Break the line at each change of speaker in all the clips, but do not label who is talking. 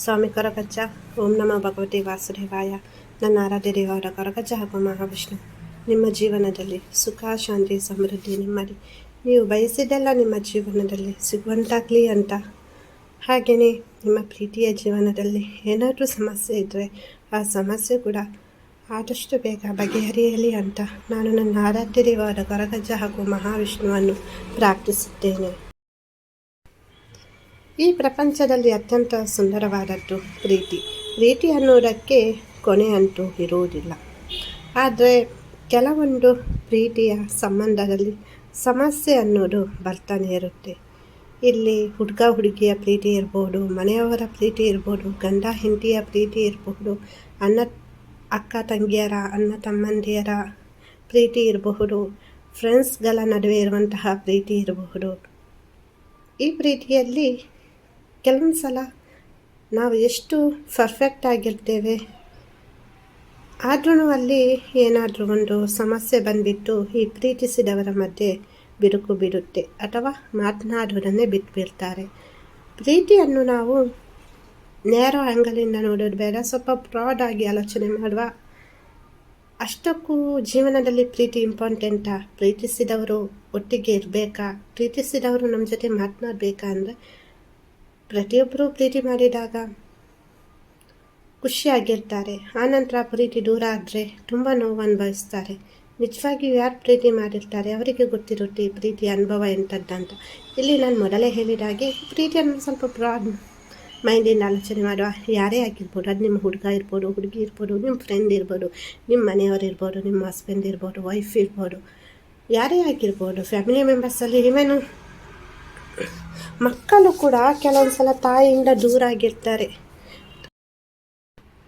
ಸ್ವಾಮಿ ಕೊರಗಜ್ಜ. ಓಂ ನಮ ಭಗವತಿ ವಾಸುದೇವಾಯ. ನನ್ನ ಆರಾಧ್ಯ ದೇವರ ಕೊರಗಜ್ಜ ಹಾಗೂ ಮಹಾವಿಷ್ಣು. ನಿಮ್ಮ ಜೀವನದಲ್ಲಿ ಸುಖ, ಶಾಂತಿ, ಸಮೃದ್ಧಿ ನಿಮ್ಮಲ್ಲಿ. ನೀವು ಬಯಸಿದ್ದೆಲ್ಲ ನಿಮ್ಮ ಜೀವನದಲ್ಲಿ ಸಿಗುವಂತಾಗಲಿ ಅಂತ. ಹಾಗೆಯೇ ನಿಮ್ಮ ಪ್ರೀತಿಯ ಜೀವನದಲ್ಲಿ ಏನಾದರೂ ಸಮಸ್ಯೆ ಇದ್ದರೆ ಆ ಸಮಸ್ಯೆ ಕೂಡ ಆದಷ್ಟು ಬೇಗ ಬಗೆಹರಿಯಲಿ ಅಂತ ನಾನು ನನ್ನ ಆರಾಧ್ಯ ದೇವರ ಕೊರಗಜ್ಜ ಹಾಗೂ ಮಹಾವಿಷ್ಣುವನ್ನು ಪ್ರಾರ್ಥಿಸುತ್ತೇನೆ. ಈ ಪ್ರಪಂಚದಲ್ಲಿ ಅತ್ಯಂತ ಸುಂದರವಾದದ್ದು ಪ್ರೀತಿ ಪ್ರೀತಿ ಅನ್ನೋದಕ್ಕೆ ಕೊನೆ ಅಂತೂ ಇರುವುದಿಲ್ಲ. ಆದರೆ ಕೆಲವೊಂದು ಪ್ರೀತಿಯ ಸಂಬಂಧದಲ್ಲಿ ಸಮಸ್ಯೆ ಅನ್ನೋದು ಬರ್ತಾನೆ ಇರುತ್ತೆ. ಇಲ್ಲಿ ಹುಡುಗ ಹುಡುಗಿಯ ಪ್ರೀತಿ ಇರ್ಬೋದು, ಮನೆಯವರ ಪ್ರೀತಿ ಇರ್ಬೋದು, ಗಂಡ ಹೆಂಡತಿಯ ಪ್ರೀತಿ ಇರಬಹುದು ಅಣ್ಣ ಅಕ್ಕ ತಂಗಿಯರ, ಅಣ್ಣ ತಮ್ಮಂದಿಯರ ಪ್ರೀತಿ ಇರಬಹುದು ಫ್ರೆಂಡ್ಸ್ಗಳ ನಡುವೆ ಇರುವಂತಹ ಪ್ರೀತಿ ಇರಬಹುದು. ಈ ಪ್ರೀತಿಯಲ್ಲಿ ಕೆಲವೊಂದು ಸಲ ನಾವು ಎಷ್ಟು ಪರ್ಫೆಕ್ಟ್ ಆಗಿರ್ತೇವೆ ಆದ್ರೂ ಅಲ್ಲಿ ಏನಾದರೂ ಒಂದು ಸಮಸ್ಯೆ ಬಂದುಬಿಟ್ಟು ಈ ಪ್ರೀತಿಸಿದವರ ಮಧ್ಯೆ ಬಿರುಕು ಬಿಡುತ್ತೆ ಅಥವಾ ಮಾತನಾಡುವುದನ್ನೇ ಬಿಟ್ಬಿಡ್ತಾರೆ. ಪ್ರೀತಿಯನ್ನು ನಾವು ನೇರ ಆ್ಯಂಗಲಿಂದ ನೋಡೋದು ಬೇಡ, ಸ್ವಲ್ಪ ಪ್ರಾಡ್ ಆಗಿ ಆಲೋಚನೆ ಮಾಡುವ. ಅಷ್ಟಕ್ಕೂ ಜೀವನದಲ್ಲಿ ಪ್ರೀತಿ ಇಂಪಾರ್ಟೆಂಟಾ ಪ್ರೀತಿಸಿದವರು ಒಟ್ಟಿಗೆ ಇರಬೇಕಾ? ಪ್ರೀತಿಸಿದವರು ನಮ್ಮ ಜೊತೆ ಮಾತನಾಡಬೇಕಾ ಅಂದರೆ ಪ್ರತಿಯೊಬ್ಬರೂ ಪ್ರೀತಿ ಮಾಡಿದಾಗ ಖುಷಿಯಾಗಿರ್ತಾರೆ ಆನಂತರ ಪ್ರೀತಿ ದೂರ ಆದರೆ ತುಂಬ ನೋವು ಅನುಭವಿಸ್ತಾರೆ. ನಿಜವಾಗಿಯೂ ಯಾರು ಪ್ರೀತಿ ಮಾಡಿರ್ತಾರೆ? ಅವರಿಗೆ ಗೊತ್ತಿರುತ್ತೆ ಈ ಪ್ರೀತಿಯ ಅನುಭವ ಎಂಥದ್ದಂತ. ಇಲ್ಲಿ ನಾನು ಮೊದಲೇ ಹೇಳಿದಾಗೆ ಪ್ರೀತಿಯನ್ನು ಸ್ವಲ್ಪ ಬ್ರಾಡ್ ಮೈಂಡಿಂದ ಆಲೋಚನೆ ಮಾಡುವ ಯಾರೇ ಆಗಿರ್ಬೋದು. ಅದು ನಿಮ್ಮ ಹುಡುಗ ಇರ್ಬೋದು, ಹುಡುಗಿ ಇರ್ಬೋದು ನಿಮ್ಮ ಫ್ರೆಂಡ್ ಇರ್ಬೋದು ನಿಮ್ಮ ಮನೆಯವರು ಇರ್ಬೋದು ನಿಮ್ಮ ಹಸ್ಬೆಂಡ್ ಇರ್ಬೋದು ವೈಫ್ ಇರ್ಬೋದು, ಯಾರೇ ಆಗಿರ್ಬೋದು. ಫ್ಯಾಮಿಲಿ ಮೆಂಬರ್ಸಲ್ಲಿ ಇವೇನು ಮಕ್ಕಳು ಕೂಡ ಕೆಲವೊಂದು ಸಲ ತಾಯಿಯಿಂದ ದೂರ ಆಗಿರ್ತಾರೆ.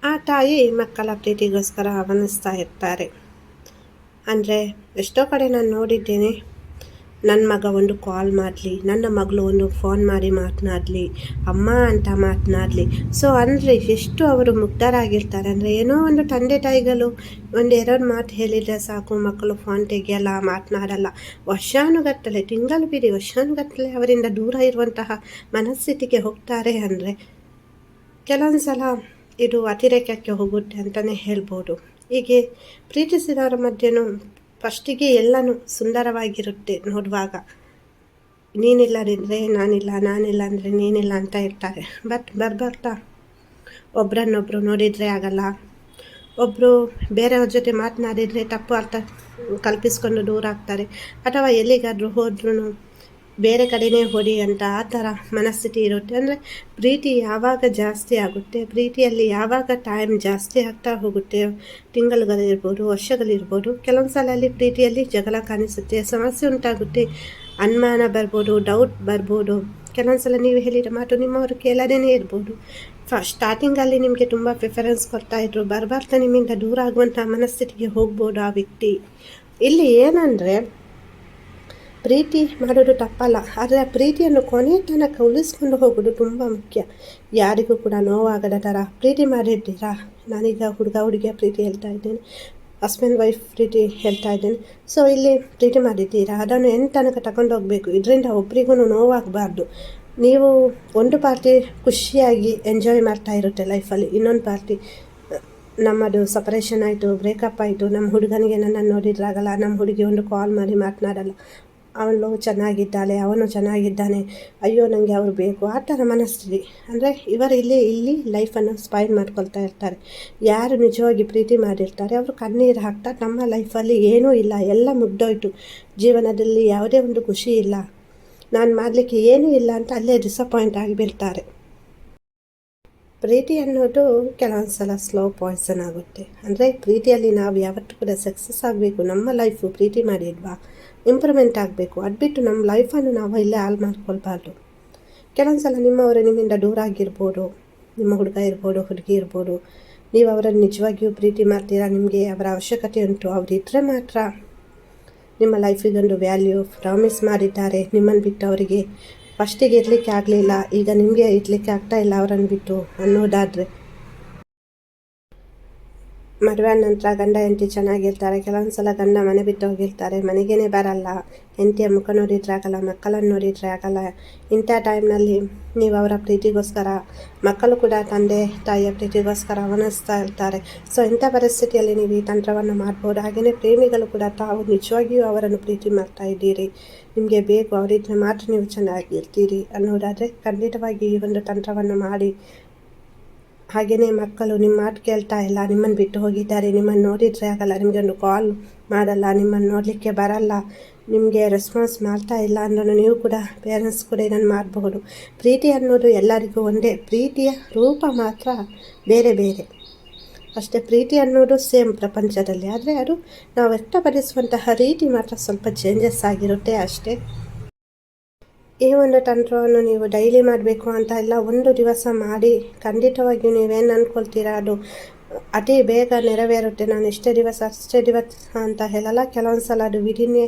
ಆ ತಾಯಿ ಮಕ್ಕಳ ಪ್ರೀತಿಗೋಸ್ಕರ ಅವನಿಸ್ತಾ ಇರ್ತಾರೆ. ಅಂದರೆ ಎಷ್ಟೋ ಕಡೆ ನಾನು ನೋಡಿದ್ದೇನೆ ನನ್ನ ಮಗ ಒಂದು ಕಾಲ್ ಮಾಡಲಿ, ನನ್ನ ಮಗಳು ಒಂದು ಫೋನ್ ಮಾಡಿ ಮಾತನಾಡಲಿ, ಅಮ್ಮ ಅಂತ ಮಾತನಾಡಲಿ. ಸೊ ಅಂದರೆ ಎಷ್ಟು ಅವರು ಮುಗ್ಧರಾಗಿರ್ತಾರೆ ಅಂದರೆ ಏನೋ ಒಂದು ತಂದೆ ತಾಯಿಗಳು ಒಂದು ಎರಡು ಮಾತು ಹೇಳಿದರೆ ಸಾಕು ಮಕ್ಕಳು ಫೋನ್ ತೆಗೆಯಲ್ಲ, ಮಾತನಾಡಲ್ಲ. ವರ್ಷಾನುಗಟ್ಟಲೆ, ತಿಂಗಳು ಬಿಡಿ, ವರ್ಷಾನುಗಟ್ಟಲೆ ಅವರಿಂದ ದೂರ ಇರುವಂತಹ ಮನಸ್ಥಿತಿಗೆ ಹೋಗ್ತಾರೆ ಅಂದರೆ ಕೆಲವೊಂದು ಸಲ ಇದು ಅತಿರೇಕಕ್ಕೆ ಹೋಗುತ್ತೆ ಅಂತಲೇ ಹೇಳ್ಬೋದು. ಹೀಗೆ ಪ್ರೀತಿಸಿದವರ ಮಧ್ಯೆನೂ ಫಸ್ಟಿಗೆ ಎಲ್ಲನೂ ಸುಂದರವಾಗಿರುತ್ತೆ ನೋಡುವಾಗ. ನೀನಿಲ್ಲದಿದ್ದರೆ ನಾನಿಲ್ಲ ನಾನಿಲ್ಲ ಅಂದರೆ ನೀನಿಲ್ಲ ಅಂತ ಇರ್ತಾರೆ. ಬಟ್ ಬರ್ಬರ್ತಾ. ಒಬ್ರನ್ನೊಬ್ಬರು ನೋಡಿದರೆ ಆಗಲ್ಲ. ಒಬ್ಬರು ಬೇರೆಯವ್ರ ಜೊತೆ ಮಾತನಾಡಿದರೆ ತಪ್ಪು ಅರ್ಥ ಕಲ್ಪಿಸ್ಕೊಂಡು ದೂರ ಆಗ್ತಾರೆ. ಅಥವಾ ಎಲ್ಲಿಗಾದರೂ ಹೋದ್ರೂ ಬೇರೆ ಕಡೆನೇ ಹೊಡಿ ಅಂತ ಆ ಥರ ಮನಸ್ಥಿತಿ ಇರುತ್ತೆ. ಅಂದರೆ ಪ್ರೀತಿ ಯಾವಾಗ ಜಾಸ್ತಿ ಆಗುತ್ತೆ, ಪ್ರೀತಿಯಲ್ಲಿ ಯಾವಾಗ ಟೈಮ್ ಜಾಸ್ತಿ ಆಗ್ತಾ ಹೋಗುತ್ತೆ ತಿಂಗಳುಗಳಿರ್ಬೋದು ವರ್ಷಗಳಿರ್ಬೋದು ಕೆಲವೊಂದು ಸಲ ಅಲ್ಲಿ ಪ್ರೀತಿಯಲ್ಲಿ ಜಗಳ ಕಾಣಿಸುತ್ತೆ, ಸಮಸ್ಯೆ ಉಂಟಾಗುತ್ತೆ, ಅನುಮಾನ ಬರ್ಬೋದು ಡೌಟ್ ಬರ್ಬೋದು. ಕೆಲವೊಂದು ಸಲ ನೀವು ಹೇಳಿದ ಮಾತು ನಿಮ್ಮವರು ಕೇಳದೇ ಇರ್ಬೋದು. ಫ ಸ್ಟಾರ್ಟಿಂಗಲ್ಲಿ ನಿಮಗೆ ತುಂಬ ಪ್ರಿಫರೆನ್ಸ್ ಕೊಡ್ತಾಯಿದ್ರು ಬರಬಾರ್ದು ನಿಮ್ಮಿಂದ ದೂರ ಆಗುವಂಥ ಮನಸ್ಥಿತಿಗೆ ಹೋಗ್ಬೋದು ಆ ವ್ಯಕ್ತಿ. ಇಲ್ಲಿ ಏನಂದರೆ ಪ್ರೀತಿ ಮಾಡೋದು ತಪ್ಪಲ್ಲ, ಆದರೆ ಆ ಪ್ರೀತಿಯನ್ನು ಕೊನೆ ತನಕ ಉಳಿಸ್ಕೊಂಡು ಹೋಗೋದು ತುಂಬ ಮುಖ್ಯ. ಯಾರಿಗೂ ಕೂಡ ನೋವಾಗದ ಥರ ಪ್ರೀತಿ ಮಾಡಿದ್ದೀರಾ? ನಾನೀಗ ಹುಡುಗ ಹುಡುಗಿಯ ಪ್ರೀತಿ ಹೇಳ್ತಾ ಇದ್ದೇನೆ ಹಸ್ಬೆಂಡ್ ವೈಫ್ ಪ್ರೀತಿ ಹೇಳ್ತಾ ಇದ್ದೇನೆ. ಸೊ ಇಲ್ಲಿ ಪ್ರೀತಿ ಮಾಡಿದ್ದೀರಾ? ಅದನ್ನು ಏನು ತನಕ ತಗೊಂಡು ಹೋಗಬೇಕು? ಇದರಿಂದ ಒಬ್ರಿಗೂ ನೋವಾಗಬಾರ್ದು. ನೀವು ಒಂದು ಪಾರ್ಟಿ ಖುಷಿಯಾಗಿ ಎಂಜಾಯ್ ಮಾಡ್ತಾ ಇರುತ್ತೆ ಲೈಫಲ್ಲಿ ಇನ್ನೊಂದು ಪಾರ್ಟಿ ನಮ್ಮದು ಸಪರೇಷನ್ ಆಯಿತು ಬ್ರೇಕಪ್ ಆಯಿತು ನಮ್ಮ ಹುಡುಗನಿಗೆ ನನ್ನನ್ನು ನೋಡಿದ್ರಾಗಲ್ಲ ನಮ್ಮ ಹುಡುಗಿ ಒಂದು ಕಾಲ್ ಮಾಡಿ ಮಾತನಾಡಲ್ಲ. ಅವಳು ಚೆನ್ನಾಗಿದ್ದಾಳೆ, ಅವನು ಚೆನ್ನಾಗಿದ್ದಾನೆ, ಅಯ್ಯೋ ನನಗೆ ಅವರು ಬೇಕು, ಆ ಥರ ಮನಸ್ಥಿತಿ. ಅಂದರೆ ಇವರು ಇಲ್ಲಿ ಇಲ್ಲಿ ಲೈಫನ್ನು ಸ್ಪೈಲ್ ಮಾಡ್ಕೊಳ್ತಾ ಇರ್ತಾರೆ. ಯಾರು ನಿಜವಾಗಿ ಪ್ರೀತಿ ಮಾಡಿರ್ತಾರೆ, ಅವರು ಕಣ್ಣೀರು ಹಾಕ್ತಾ ನಮ್ಮ ಲೈಫಲ್ಲಿ ಏನೂ ಇಲ್ಲ, ಎಲ್ಲ ಮುಗ್ದೋಯ್ತು. ಜೀವನದಲ್ಲಿ ಯಾವುದೇ ಒಂದು ಖುಷಿ ಇಲ್ಲ. ನಾನು ಮಾಡಲಿಕ್ಕೆ ಏನೂ ಇಲ್ಲ ಅಂತ ಅಲ್ಲೇ ಡಿಸಪಾಯಿಂಟ್ ಆಗಿಬಿಡ್ತಾರೆ. ಪ್ರೀತಿ ಅನ್ನೋದು ಕೆಲವೊಂದು ಸಲ ಸ್ಲೋ ಪಾಯ್ಸನ್ ಆಗುತ್ತೆ. ಅಂದರೆ ಪ್ರೀತಿಯಲ್ಲಿ ನಾವು ಯಾವತ್ತೂ ಕೂಡ ಸಕ್ಸಸ್ ಆಗಬೇಕು, ನಮ್ಮ ಲೈಫು ಪ್ರೀತಿ ಮಾಡಿದ್ವಾ? ಇಂಪ್ರೂವ್ಮೆಂಟ್ ಆಗಬೇಕು. ಅದು ಬಿಟ್ಟು ನಮ್ಮ ಲೈಫನ್ನು ನಾವು ಇಲ್ಲೇ ಹಾಳು ಮಾಡ್ಕೊಳ್ಬಾರ್ದು. ಕೆಲವೊಂದು ಸಲ ನಿಮ್ಮವರು ನಿಮ್ಮಿಂದ ದೂರ ಆಗಿರ್ಬೋದು. ನಿಮ್ಮ ಹುಡುಗ ಇರ್ಬೋದು, ಹುಡುಗಿ ಇರ್ಬೋದು. ನೀವು ಅವರನ್ನು ನಿಜವಾಗಿಯೂ ಪ್ರೀತಿ ಮಾಡ್ತೀರಾ? ನಿಮಗೆ ಅವರ ಅವಶ್ಯಕತೆ ಉಂಟು. ಅವರಿದ್ದರೆ ಮಾತ್ರ ನಿಮ್ಮ ಲೈಫಿಗೊಂದು ವ್ಯಾಲ್ಯೂ ಪ್ರಾಮಿಸ್ ಮಾಡಿದ್ದಾರೆ. ನಿಮ್ಮನ್ನು ಬಿಟ್ಟು ಅವರಿಗೆ ಫಸ್ಟಿಗೆ ಇರಲಿಕ್ಕೆ ಆಗಲಿಲ್ಲ. ಈಗ ನಿಮಗೆ ಇರಲಿಕ್ಕೆ ಆಗ್ತಾ ಇಲ್ಲ ಅವರನ್ನು ಬಿಟ್ಟು ಅನ್ನೋದಾದರೆ. ಮದುವೆ ನಂತರ ಗಂಡ ಹೆಂಡತಿ ಚೆನ್ನಾಗಿರ್ತಾರೆ, ಕೆಲವೊಂದು ಸಲ ಗಂಡ ಮನೆ ಬಿಟ್ಟು ಹೋಗಿರ್ತಾರೆ, ಮನೆಗೇನೆ ಬರಲ್ಲ. ಹೆಂಡತಿಯ ಮುಖ ನೋಡಿದ್ರೆ ಆಗಲ್ಲ, ಮಕ್ಕಳನ್ನು ನೋಡಿದರೆ ಆಗಲ್ಲ. ಇಂಥ ಟೈಮ್ನಲ್ಲಿ ನೀವು ಅವರ ಪ್ರೀತಿಗೋಸ್ಕರ, ಮಕ್ಕಳು ಕೂಡ ತಂದೆ, ತಾಯಿಯ ಪ್ರೀತಿಗೋಸ್ಕರ ಅವನಿಸ್ತಾ ಇರ್ತಾರೆ. ಸೊ ಇಂಥ ಪರಿಸ್ಥಿತಿಯಲ್ಲಿ ನೀವು ಈ ತಂತ್ರವನ್ನು ಮಾಡ್ಬೋದು. ಹಾಗೆಯೇ ಪ್ರೇಮಿಗಳು ಕೂಡ ತಾವು ನಿಜವಾಗಿಯೂ ಅವರನ್ನು ಪ್ರೀತಿ ಮಾಡ್ತಾ ಇದ್ದೀರಿ. ನಿಮಗೆ ಬೇಕು, ಅವರಿದ್ರೆ ಮಾತ್ರ ನೀವು ಚೆನ್ನಾಗಿರ್ತೀರಿ ಅನ್ನೋದಾದರೆ ಖಂಡಿತವಾಗಿ ಈ ಒಂದು ತಂತ್ರವನ್ನು ಮಾಡಿ ಹಾಗೆಯೇ ಮಕ್ಕಳು ನಿಮ್ಮ ಮಾತು ಕೇಳ್ತಾ ಇಲ್ಲ, ನಿಮ್ಮನ್ನು ಬಿಟ್ಟು ಹೋಗಿದ್ದಾರೆ, ನಿಮ್ಮನ್ನು ನೋಡಿದರೆ ಆಗಲ್ಲ ನಿಮಗೆ ಒಂದು ಕಾಲ್ ಮಾಡಲ್ಲ, ನಿಮ್ಮನ್ನು ನೋಡಲಿಕ್ಕೆ ಬರಲ್ಲ, ನಿಮಗೆ ರೆಸ್ಪಾನ್ಸ್ ಮಾಡ್ತಾ ಇಲ್ಲ ಅಂದ್ರೂ ನೀವು ಕೂಡ ಪೇರೆಂಟ್ಸ್ ಕೂಡ ಇದನ್ನು ಮಾಡಬಹುದು. ಪ್ರೀತಿ ಅನ್ನೋದು ಎಲ್ಲರಿಗೂ ಒಂದೇ, ಪ್ರೀತಿಯ ರೂಪ ಮಾತ್ರ ಬೇರೆ ಬೇರೆ. ಅಷ್ಟೇ ಪ್ರೀತಿ ಅನ್ನೋದು ಸೇಮ್ ಪ್ರಪಂಚದಲ್ಲಿ, ಆದರೆ ಅದು ನಾವು ವ್ಯಕ್ತಪಡಿಸುವಂತಹ ರೀತಿ ಮಾತ್ರ ಸ್ವಲ್ಪ ಚೇಂಜಸ್ ಆಗಿರುತ್ತೆ ಅಷ್ಟೇ. ಈ ಒಂದು ತಂತ್ರವನ್ನು ನೀವು ಡೈಲಿ ಮಾಡಬೇಕು ಅಂತ ಇಲ್ಲ ಒಂದು ದಿವಸ ಮಾಡಿ ಖಂಡಿತವಾಗಿಯೂ ನೀವೇನು ಅಂದ್ಕೊಳ್ತೀರಾ ಅದು ಅತಿ ಬೇಗ ನೆರವೇರುತ್ತೆ. ನಾನು ಇಷ್ಟೇ ದಿವಸ, ಅಷ್ಟೇ ದಿವಸ ಅಂತ ಹೇಳಲ್ಲ. ಕೆಲವೊಂದು ಸಲ ಅದು ವಿದಿನ್ನೇ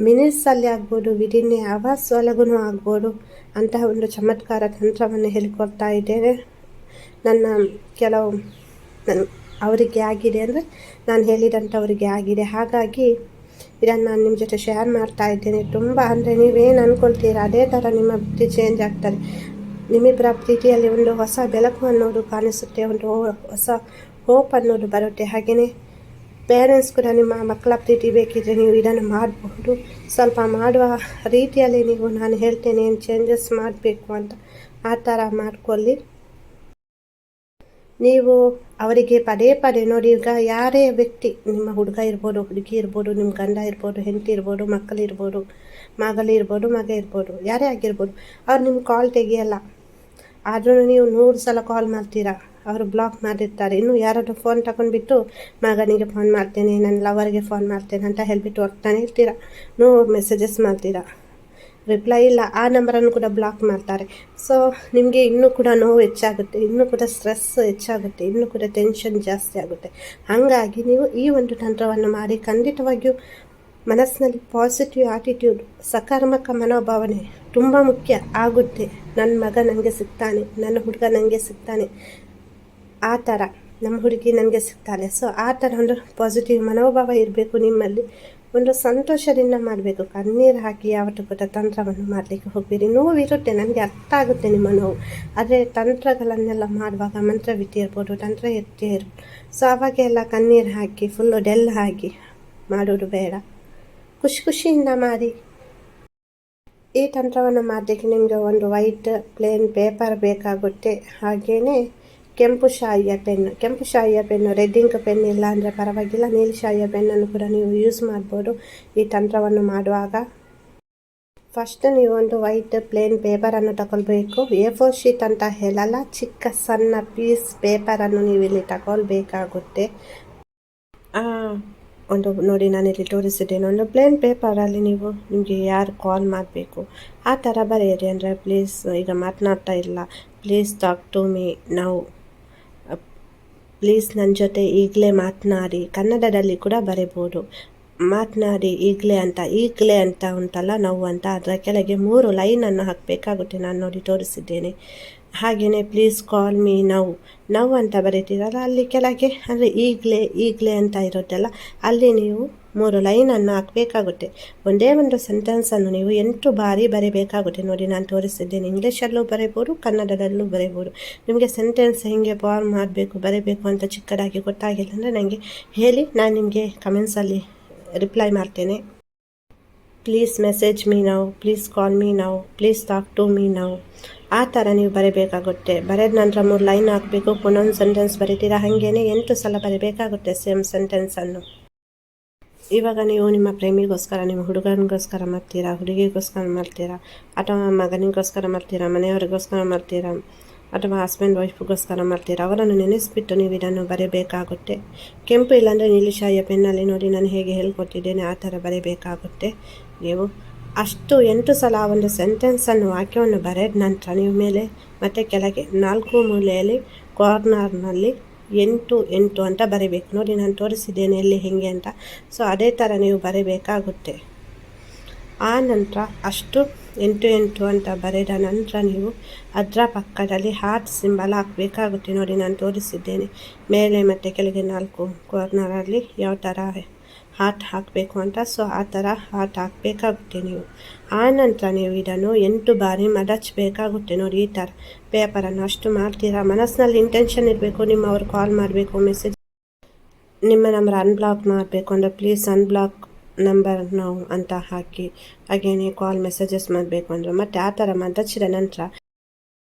ಮಿನಿಟ್ಸಲ್ಲಿ ಆಗ್ಬೋದು ವಿದಿನ್ನೇ ಅವರ್ಸ್ ಒಳಗೂ ಆಗ್ಬೋದು ಅಂತಹ ಒಂದು ಚಮತ್ಕಾರ ತಂತ್ರವನ್ನು ಹೇಳಿಕೊಡ್ತಾ ಇದ್ದೇನೆ. ನನ್ನ ಕೆಲವು, ನನ್ನ, ಅವರಿಗೆ ಆಗಿದೆ ಅಂದರೆ ನಾನು ಹೇಳಿದಂಥವರಿಗೆ ಆಗಿದೆ. ಹಾಗಾಗಿ ಇದನ್ನು ನಾನು ನಿಮ್ಮ ಜೊತೆ ಶೇರ್ ಮಾಡ್ತಾ ಇದ್ದೇನೆ. ತುಂಬ ಅಂದರೆ ನೀವೇನು ಅಂದ್ಕೊಳ್ತೀರ ಅದೇ ಥರ ನಿಮ್ಮ ಬುದ್ಧಿ ಚೇಂಜ್ ಆಗ್ತದೆ. ನಿಮ್ಮಿಬ್ಬರ ಪ್ರೀತಿಯಲ್ಲಿ ಒಂದು ಹೊಸ ಬೆಳಕು ಅನ್ನೋದು ಕಾಣಿಸುತ್ತೆ, ಒಂದು ಹೊಸ ಹೋಪ್ ಅನ್ನೋದು ಬರುತ್ತೆ. ಹಾಗೆಯೇ ಪೇರೆಂಟ್ಸ್ ಕೂಡ ನಿಮ್ಮ ಮಕ್ಕಳ ಪ್ರೀತಿ ಬೇಕಿದ್ರೆ ನೀವು ಇದನ್ನು ಮಾಡಬಹುದು. ಸ್ವಲ್ಪ ಮಾಡುವ ರೀತಿಯಲ್ಲಿ ನೀವು, ನಾನು ಹೇಳ್ತೇನೆ, ಏನು ಚೇಂಜಸ್ ಮಾಡಬೇಕು ಅಂತ ಆ ಥರ ಮಾಡ್ಕೊಳ್ಳಿ. ನೀವು ಅವರಿಗೆ ಪದೇ ಪದೇ ನೋಡಿ, ಈಗ ಯಾರೇ ವ್ಯಕ್ತಿ, ನಿಮ್ಮ ಹುಡುಗ ಇರ್ಬೋದು, ಹುಡುಗಿ ಇರ್ಬೋದು, ನಿಮ್ಮ ಗಂಡ ಇರ್ಬೋದು, ಹೆಂಡತಿ ಇರ್ಬೋದು ಮಕ್ಕಳಿರ್ಬೋದು ಮಗಳಿರ್ಬೋದು ಮಗ ಇರ್ಬೋದು, ಯಾರೇ ಆಗಿರ್ಬೋದು, ಅವ್ರು ನಿಮ್ಮ ಕಾಲ್ ತೆಗಿಯಲ್ಲ. ಆದರೂ ನೀವು ನೂರು ಸಲ ಕಾಲ್ ಮಾಡ್ತೀರಾ? ಅವರು ಬ್ಲಾಕ್ ಮಾಡಿರ್ತಾರೆ. ಇನ್ನು ಯಾರಾದರೂ ಫೋನ್ ತಗೊಂಡ್ಬಿಟ್ಟು, ಮಗನಿಗೆ ಫೋನ್ ಮಾಡ್ತೇನೆ, ನನ್ನ ಲವರ್ಗೆ ಫೋನ್ ಮಾಡ್ತೇನೆ ಅಂತ ಹೇಳಿಬಿಟ್ಟು ಹೋಗ್ತಾನೆ ಇರ್ತೀರಾ? ನೂರು ಮೆಸೇಜಸ್ ಮಾಡ್ತೀರಾ? ರಿಪ್ಲೈ ಇಲ್ಲ, ಆ ನಂಬರನ್ನು ಕೂಡ ಬ್ಲಾಕ್ ಮಾಡ್ತಾರೆ. ಸೊ ನಿಮಗೆ ಇನ್ನೂ ಕೂಡ ನೋವು ಹೆಚ್ಚಾಗುತ್ತೆ, ಇನ್ನೂ ಕೂಡ ಸ್ಟ್ರೆಸ್ ಹೆಚ್ಚಾಗುತ್ತೆ, ಇನ್ನೂ ಕೂಡ ಟೆನ್ಷನ್ ಜಾಸ್ತಿ ಆಗುತ್ತೆ. ಹಾಗಾಗಿ ನೀವು ಈ ಒಂದು ತಂತ್ರವನ್ನು ಮಾಡಿ, ಖಂಡಿತವಾಗಿಯೂ ಮನಸ್ಸಿನಲ್ಲಿ ಪಾಸಿಟಿವ್ ಆಟಿಟ್ಯೂಡ್ ಸಕಾರಾತ್ಮಕ ಮನೋಭಾವನೆ ತುಂಬ ಮುಖ್ಯ ಆಗುತ್ತೆ. ನನ್ನ ಮಗ ನನಗೆ ಸಿಗ್ತಾನೆ, ನನ್ನ ಹುಡುಗ ನನಗೆ ಸಿಗ್ತಾನೆ, ಆ ಥರ. ನಮ್ಮ ಹುಡುಗಿ ನನಗೆ ಸಿಗ್ತಾಳೆ. ಸೊ ಆ ಥರ ಒಂದು ಪಾಸಿಟಿವ್ ಮನೋಭಾವ ಇರಬೇಕು ನಿಮ್ಮಲ್ಲಿ. ಒಂದು ಸಂತೋಷದಿಂದ ಮಾಡಬೇಕು. ಕಣ್ಣೀರು ಹಾಕಿ ಯಾವತ್ತೂ ಕೂಡ ತಂತ್ರವನ್ನು ಮಾಡಲಿಕ್ಕೆ ಹೋಗಬೇಡಿ. ನೋವಿರುತ್ತೆ ನನಗೆ ಅರ್ಥ ಆಗುತ್ತೆ ನಿಮ್ಮ ನೋವು. ಆದರೆ ತಂತ್ರಗಳನ್ನೆಲ್ಲ ಮಾಡುವಾಗ ಮಂತ್ರವಿದ್ಯೆ ಇರ್ಬೋದು ತಂತ್ರ ಎತ್ತಿ ಇರ್ಬೋದು ಸೊ ಅವಾಗೆಲ್ಲ ಕಣ್ಣೀರು ಹಾಕಿ ಫುಲ್ಲು ಡೆಲ್ ಹಾಕಿ ಮಾಡೋದು ಬೇಡ. ಖುಷಿ ಖುಷಿಯಿಂದ ಮಾಡಿ. ಈ ತಂತ್ರವನ್ನು ಮಾಡಲಿಕ್ಕೆ ನಿಮಗೆ ಒಂದು ವೈಟ್ ಪ್ಲೇನ್ ಪೇಪರ್ ಬೇಕಾಗುತ್ತೆ. ಹಾಗೆಯೇ ಕೆಂಪು ಶಾಯಿಯ ಪೆನ್ನು, ಕೆಂಪು ಶಾಯಿಯ ಪೆನ್ನು, ರೆಡ್ ಇಂಕ್ ಪೆನ್ ಇಲ್ಲ ಅಂದರೆ ಪರವಾಗಿಲ್ಲ. ನೀಲಿ ಶಾಯಿಯ ಪೆನ್ನನ್ನು ಕೂಡ ನೀವು ಯೂಸ್ ಮಾಡ್ಬೋದು ಈ ತಂತ್ರವನ್ನು ಮಾಡುವಾಗ. ಫಸ್ಟ್ ನೀವೊಂದು ವೈಟ್ ಪ್ಲೇನ್ ಪೇಪರನ್ನು ತಗೊಳ್ಬೇಕು. ಎ ಫೋರ್ ಶೀಟ್ ಅಂತ ಹೇಳಲ್ಲ, ಚಿಕ್ಕ ಸಣ್ಣ ಪೀಸ್ ಪೇಪರನ್ನು ನೀವು ಇಲ್ಲಿ ತಗೊಳ್ಬೇಕಾಗುತ್ತೆ. ಒಂದು ನೋಡಿ ನಾನಿಲ್ಲಿ ತೋರಿಸಿದ್ದೇನೆ. ಒಂದು ಪ್ಲೇನ್ ಪೇಪರಲ್ಲಿ ನೀವು ನಿಮಗೆ ಯಾರು ಕಾಲ್ ಮಾಡಬೇಕು. ಆ ಥರ ಬರೆಯಿರಿ ಅಂದರೆ ಪ್ಲೀಸ್ ಈಗ ಮಾತನಾಡ್ತಾ ಇಲ್ಲ. ಪ್ಲೀಸ್ ಟಾಕ್ ಟು ಮೀ ನಾವು ಪ್ಲೀಸ್ ನನ್ನ ಜೊತೆ ಈಗಲೇ ಮಾತನಾಡಿ ಕನ್ನಡದಲ್ಲಿ ಕೂಡ ಬರೀಬೋದು. ಮಾತನಾಡಿ ಈಗಲೇ ಅಂತ ಈಗಲೇ ಅಂತ ಉಂಟಲ್ಲ ನೋವು ಅಂತ. ಅದರ ಕೆಳಗೆ ಮೂರು ಲೈನನ್ನು ಹಾಕಬೇಕಾಗುತ್ತೆ ನಾನು ನೋಡಿ ತೋರಿಸಿದ್ದೇನೆ. ಹಾಗೆಯೇ please call me now now ಅಂತ ಬರೀತೀರಲ್ಲ ಅಲ್ಲಿ ಕೆಳಗೆ, ಅಂದರೆ ಈಗಲೇ ಈಗಲೇ ಅಂತ ಇರುತ್ತಲ್ಲ, ಅಲ್ಲಿ ನೀವು ಮೂರು ಲೈನನ್ನು ಹಾಕಬೇಕಾಗುತ್ತೆ. ಒಂದೇ ಒಂದು ಸೆಂಟೆನ್ಸನ್ನು ನೀವು ಎಂಟು ಬಾರಿ ಬರೀಬೇಕಾಗುತ್ತೆ. ನೋಡಿ ನಾನು ತೋರಿಸಿದ್ದೇನೆ. ಇಂಗ್ಲೀಷಲ್ಲೂ ಬರೀಬೋದು, ಕನ್ನಡದಲ್ಲೂ ಬರೀಬೋದು. ನಿಮಗೆ ಸೆಂಟೆನ್ಸ್ ಹೇಗೆ ಫಾರ್ಮ್ ಮಾಡಬೇಕು, ಬರೀಬೇಕು ಅಂತ ಚಿಕ್ಕದಾಗಿ ಗೊತ್ತಾಗಿಲ್ಲ ಅಂದರೆ ನನಗೆ ಹೇಳಿ, ನಾನು ನಿಮಗೆ ಕಮೆಂಟ್ಸಲ್ಲಿ ರಿಪ್ಲೈ ಮಾಡ್ತೇನೆ. ಪ್ಲೀಸ್ ಮೆಸೇಜ್ ಮೀ ನಾವು ಪ್ಲೀಸ್ ಕಾಲ್ ಮೀ ನಾವು ಪ್ಲೀಸ್ ಟಾಕ್ ಟು ಮೀ ನಾವು ಆ ಥರ ನೀವು ಬರೀಬೇಕಾಗುತ್ತೆ. ಬರೆದ ನಂತರ ಮೂರು ಲೈನ್ ಹಾಕಬೇಕು. ಒಂದೊಂದು ಸೆಂಟೆನ್ಸ್ ಬರೀತೀರಾ? ಹಾಗೇನೆ ಎಂಟು ಸಲ ಬರೀಬೇಕಾಗುತ್ತೆ ಸೇಮ್ ಸೆಂಟೆನ್ಸನ್ನು ಇವಾಗ ನೀವು ನಿಮ್ಮ ಪ್ರೇಮಿಗೋಸ್ಕರ, ನಿಮ್ಮ ಹುಡುಗನಿಗೋಸ್ಕರ ಮಾಡ್ತೀರಾ? ಹುಡುಗಿಗೋಸ್ಕರ ಮಾಡ್ತೀರಾ? ಅಥವಾ ಮಗನಿಗೋಸ್ಕರ ಮಾಡ್ತೀರಾ? ಮನೆಯವರಿಗೋಸ್ಕರ ಮಾಡ್ತೀರಾ? ಅಥವಾ ಹಸ್ಬೆಂಡ್ ವೈಫ್ಗೋಸ್ಕರ ಮಾಡ್ತೀರಾ ಅವರನ್ನು ನೆನೆಸ್ಬಿಟ್ಟು ನೀವು ಇದನ್ನು ಬರೆಯಬೇಕಾಗುತ್ತೆ ಕೆಂಪು ಇಲ್ಲಾಂದರೆ ನೀಲಿಶಾಯಿಯ ಪೆನ್ನಲ್ಲಿ ನೋಡಿ ನಾನು ಹೇಗೆ ಹೇಳ್ಕೊಟ್ಟಿದ್ದೇನೆ, ಆ ಥರ ಬರೆಯಬೇಕಾಗುತ್ತೆ ನೀವು ಅಷ್ಟು ಎಂಟು ಸಲ ಒಂದು ಸೆಂಟೆನ್ಸನ್ನು ವಾಕ್ಯವನ್ನು ಬರೆದ ನಂತರ ನೀವು ಮೇಲೆ ಮತ್ತು ಕೆಳಗೆ ನಾಲ್ಕು ಮೂಲೆಯಲ್ಲಿ ಕಾರ್ನರ್ನಲ್ಲಿ ಎಂಟು ಎಂಟು ಅಂತ ಬರೀಬೇಕು. ನೋಡಿ ನಾನು ತೋರಿಸಿದ್ದೇನೆ ಎಲ್ಲಿ, ಹೇಗೆ ಅಂತ. ಸೊ ಅದೇ ಥರ ನೀವು ಬರೀಬೇಕಾಗುತ್ತೆ. ಆ ನಂತರ ಅಷ್ಟು ಎಂಟು ಎಂಟು ಅಂತ ಬರೆದ ನಂತರ ನೀವು ಅದರ ಪಕ್ಕದಲ್ಲಿ ಹಾರ್ಟ್ ಸಿಂಬಲ್ ಹಾಕಬೇಕಾಗುತ್ತೆ ನೋಡಿ ನಾನು ತೋರಿಸಿದ್ದೇನೆ. ಮೇಲೆ ಮತ್ತು ಕೆಳಗೆ ನಾಲ್ಕು ಕಾರ್ನರಲ್ಲಿ ಯಾವ ಥರ ಹಾರ್ಟ್ ಹಾಕಬೇಕು ಅಂತ ಸೊ ಆ ಥರ ಹಾರ್ಟ್ ಹಾಕಬೇಕಾಗುತ್ತೆ ನೀವು. ಆ ನಂತರ ನೀವು ಇದನ್ನು ಎಂಟು ಬಾರಿ ಮಡಚಬೇಕಾಗುತ್ತೆ ನೋಡಿ ಈ ಥರ ಪೇಪರನ್ನು ಅಷ್ಟು ಮಾಡ್ತೀರಾ? ಮನಸ್ಸಿನಲ್ಲಿ ಇಂಟೆನ್ಷನ್ ಇರಬೇಕು, ನಿಮ್ಮವ್ರು ಕಾಲ್ ಮಾಡಬೇಕು ಮೆಸೇಜ್ ನಿಮ್ಮ ನಂಬರ್ ಅನ್ಬ್ಲಾಕ್ ಮಾಡಬೇಕು ಅಂದರೆ ಪ್ಲೀಸ್ ಅನ್ಬ್ಲಾಕ್ ನಂಬರ್ ನಾವು ಅಂತ ಹಾಕಿ ಹಾಗೇನೆ ಕಾಲ್ ಮೆಸೇಜಸ್ ಮಾಡಬೇಕು ಅಂದರೆ. ಮತ್ತು ಆ ಥರ ಮದಚಿದ ನಂತರ.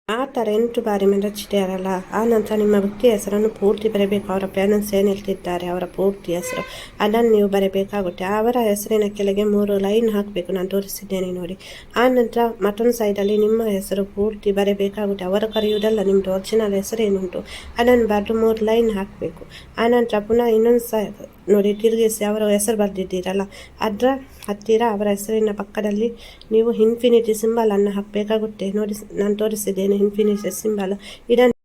ಆ ಥರ ಎಂಟು ಬಾರಿ ಮೆರಚಿದಾರಲ್ಲ ಆ ನಂತರ ನಿಮ್ಮ ವೃತ್ತಿ ಹೆಸರನ್ನು ಪೂರ್ತಿ ಬರಬೇಕು. ಅವರ ಪೇರೆಂಟ್ಸ್ ಏನು ಹೇಳ್ತಿದ್ದಾರೆ, ಅವರ ಪೂರ್ತಿ ಹೆಸರು. ಅದನ್ನು ನೀವು ಬರಬೇಕಾಗುತ್ತೆ. ಅವರ ಹೆಸರಿನ ಕೆಳಗೆ ಮೂರು ಲೈನ್ ಹಾಕಬೇಕು. ನಾನು ತೋರಿಸಿದ್ದೇನೆ ನೋಡಿ. ಆ ನಂತರ ಮತ್ತೊಂದು ಸೈಡಲ್ಲಿ ನಿಮ್ಮ ಹೆಸರು ಪೂರ್ತಿ ಬರಬೇಕಾಗುತ್ತೆ. ಅವರು ಕರೆಯುವುದಲ್ಲ ನಿಮ್ಮದು ಒರಿಜಿನಲ್ ಹೆಸರು ಏನುಂಟು? ಅದನ್ನು ಬರೆದು ಮೂರು ಲೈನ್ ಹಾಕಬೇಕು. ಆ ನಂತರ ಪುನಃ ಇನ್ನೊಂದು ಸ ನೋಡಿ ತಿರುಗಿಸಿ ಅವರ ಹೆಸರು ಬರೆದಿದ್ದೀರಲ್ಲ ಅದರ ಹತ್ತಿರ ಅವರ ಹೆಸರಿನ ಪಕ್ಕದಲ್ಲಿ ನೀವು ಇನ್ಫಿನಿಟಿ ಸಿಂಬಲನ್ನು ಹಾಕಬೇಕಾಗುತ್ತೆ. ನೋಡಿ ನಾನು ತೋರಿಸಿದ್ದೇನೆ ಇನ್ಫಿನಿಟಿ ಸಿಂಬಲ್ ಇದನ್ನು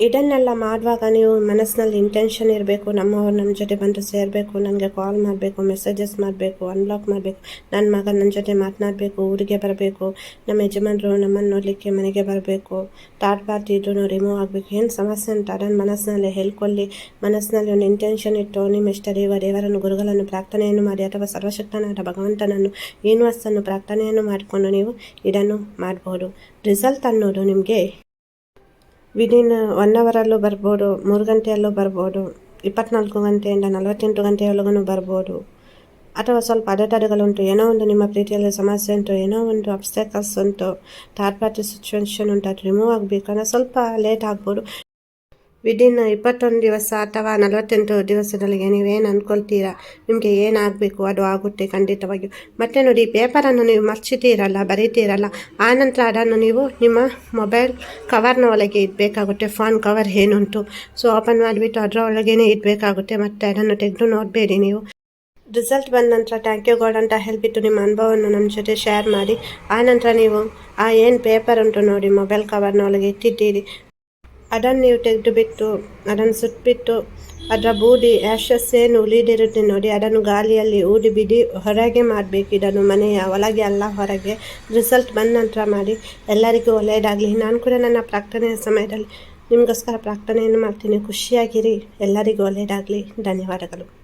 ಇದನ್ನೆಲ್ಲ ಮಾಡುವಾಗ ನೀವು ಮನಸ್ಸಿನಲ್ಲಿ ಇಂಟೆನ್ಷನ್ ಇರಬೇಕು, ನಮ್ಮವ್ರು ನಮ್ಮ ಜೊತೆ ಬಂದು ಸೇರಬೇಕು ನನಗೆ ಕಾಲ್ ಮಾಡಬೇಕು ಮೆಸೇಜಸ್ ಮಾಡಬೇಕು ಅನ್ಲಾಕ್ ಮಾಡಬೇಕು ನನ್ನ ಮಗ ನನ್ನ ಜೊತೆ ಮಾತನಾಡಬೇಕು, ಊರಿಗೆ ಬರಬೇಕು, ನಮ್ಮ ಯಜಮಾನರು ನಮ್ಮನ್ನು ನೋಡಲಿಕ್ಕೆ ಮನೆಗೆ ಬರಬೇಕು ತಾಟ್ ಪಾರ್ಟಿ ಇದ್ರೂ ರಿಮೂವ್ ಆಗಬೇಕು, ಏನು ಸಮಸ್ಯೆ ಅಂತ ಅದನ್ನು ಮನಸ್ಸಿನಲ್ಲಿ ಹೇಳ್ಕೊಳ್ಳಿ, ಮನಸ್ಸಿನಲ್ಲಿ ಒಂದು ಇಂಟೆನ್ಷನ್ ಇಟ್ಟು, ನಿಮ್ಮ ಇಷ್ಟ ದೇವ, ದೇವರನ್ನು, ಗುರುಗಳನ್ನು ಪ್ರಾರ್ಥನೆಯನ್ನು ಮಾಡಿ, ಅಥವಾ ಸರ್ವಶಕ್ತನಾದ ಭಗವಂತನನ್ನು ಯೂನಿವರ್ಸನ್ನು ಪ್ರಾರ್ಥನೆಯನ್ನು ಮಾಡಿಕೊಂಡು ನೀವು ಇದನ್ನು ಮಾಡ್ಬೋದು. ರಿಸಲ್ಟ್ ಅನ್ನೋದು ನಿಮಗೆ ವಿದಿನ್ ಒನ್ ಅವರಲ್ಲೂ ಬರ್ಬೋದು, ಮೂರು ಗಂಟೆಯಲ್ಲೂ ಬರ್ಬೋದು, ಇಪ್ಪತ್ನಾಲ್ಕು ಗಂಟೆಯಿಂದ ನಲವತ್ತೆಂಟು ಗಂಟೆಯೊಳಗೂ ಬರ್ಬೋದು. ಅಥವಾ ಸ್ವಲ್ಪ ಅಡೆತಡೆಗಳುಂಟು, ಏನೋ ಒಂದು ನಿಮ್ಮ ಪ್ರೀತಿಯಲ್ಲಿ ಸಮಸ್ಯೆ ಉಂಟು, ಏನೋ ಒಂದು ಅಬ್ಸ್ಟೆಕಲ್ಸ್ ಉಂಟು ಥರ್ಡ್ ಪಾರ್ಟಿ ಸಿಚುವೇಶನ್ ಉಂಟು ಅದು ರಿಮೂವ್ ಆಗಬೇಕಂದ್ರೆ ಸ್ವಲ್ಪ ಲೇಟ್ ಆಗ್ಬೋದು. ವಿದಿನ್ ಇಪ್ಪತ್ತೊಂದು ದಿವಸ ಅಥವಾ ನಲವತ್ತೆಂಟು ದಿವಸದೊಳಗೆ ನೀವೇನು ಅಂದ್ಕೊಳ್ತೀರಾ ನಿಮಗೆ ಏನಾಗಬೇಕು? ಅದು ಆಗುತ್ತೆ ಖಂಡಿತವಾಗಿಯೂ. ಮತ್ತು ನೋಡಿ ಪೇಪರನ್ನು ನೀವು ಮರ್ಚಿತೀರಲ್ಲ ಬರೀತೀರಲ್ಲ ಆನಂತರ ಅದನ್ನು ನೀವು ನಿಮ್ಮ ಮೊಬೈಲ್ ಕವರ್ನ ಒಳಗೆ ಇಡಬೇಕಾಗುತ್ತೆ. ಫೋನ್ ಕವರ್ ಏನುಂಟು ಸೊ ಓಪನ್ ಮಾಡಿಬಿಟ್ಟು ಅದರ ಒಳಗೇ ಇಡಬೇಕಾಗುತ್ತೆ. ಮತ್ತು ಅದನ್ನು ತೆಗೆದು ನೋಡಬೇಡಿ ನೀವು. ರಿಸಲ್ಟ್ ಬಂದ ನಂತರ ಥ್ಯಾಂಕ್ ಯು ಗಾಡ್ ಅಂತ ಹೇಳಿಬಿಟ್ಟು ನಿಮ್ಮ ಅನುಭವವನ್ನು ನಮ್ಮ ಜೊತೆ ಶೇರ್ ಮಾಡಿ. ಆನಂತರ ನೀವು ಆ ಏನು ಪೇಪರ್ ಉಂಟು ನೋಡಿ ಮೊಬೈಲ್ ಕವರ್ನ ಒಳಗೆ ಇಟ್ಟಿದ್ದೀರಿ. ಅದನ್ನು ನೀವು ತೆಗೆದು ಬಿಟ್ಟು, ಅದನ್ನು ಸುಟ್ಬಿಟ್ಟು, ಅದರ ಬೂದಿ ಆ್ಯಶಸ್ ಏನು ಉಳಿದಿರುತ್ತೆ ನೋಡಿ, ಅದನ್ನು ಗಾಳಿಯಲ್ಲಿ ಊದಿ ಬಿಡಿ, ಹೊರಗೆ ಮಾಡಬೇಕು ಇದನ್ನು ಮನೆಯ ಒಳಗೆ ಅಲ್ಲ, ಹೊರಗೆ. ರಿಸಲ್ಟ್ ಬಂದ ನಂತರ ಮಾಡಿ, ಎಲ್ಲರಿಗೂ ಒಳ್ಳೆಯದಾಗಲಿ. ನಾನು ಕೂಡ ನನ್ನ ಪ್ರಾರ್ಥನೆಯ ಸಮಯದಲ್ಲಿ ನಿಮಗೋಸ್ಕರ ಪ್ರಾರ್ಥನೆಯನ್ನು ಮಾಡ್ತೀನಿ. ಖುಷಿಯಾಗಿರಿ. ಎಲ್ಲರಿಗೂ ಒಳ್ಳೆಯದಾಗಲಿ. ಧನ್ಯವಾದಗಳು.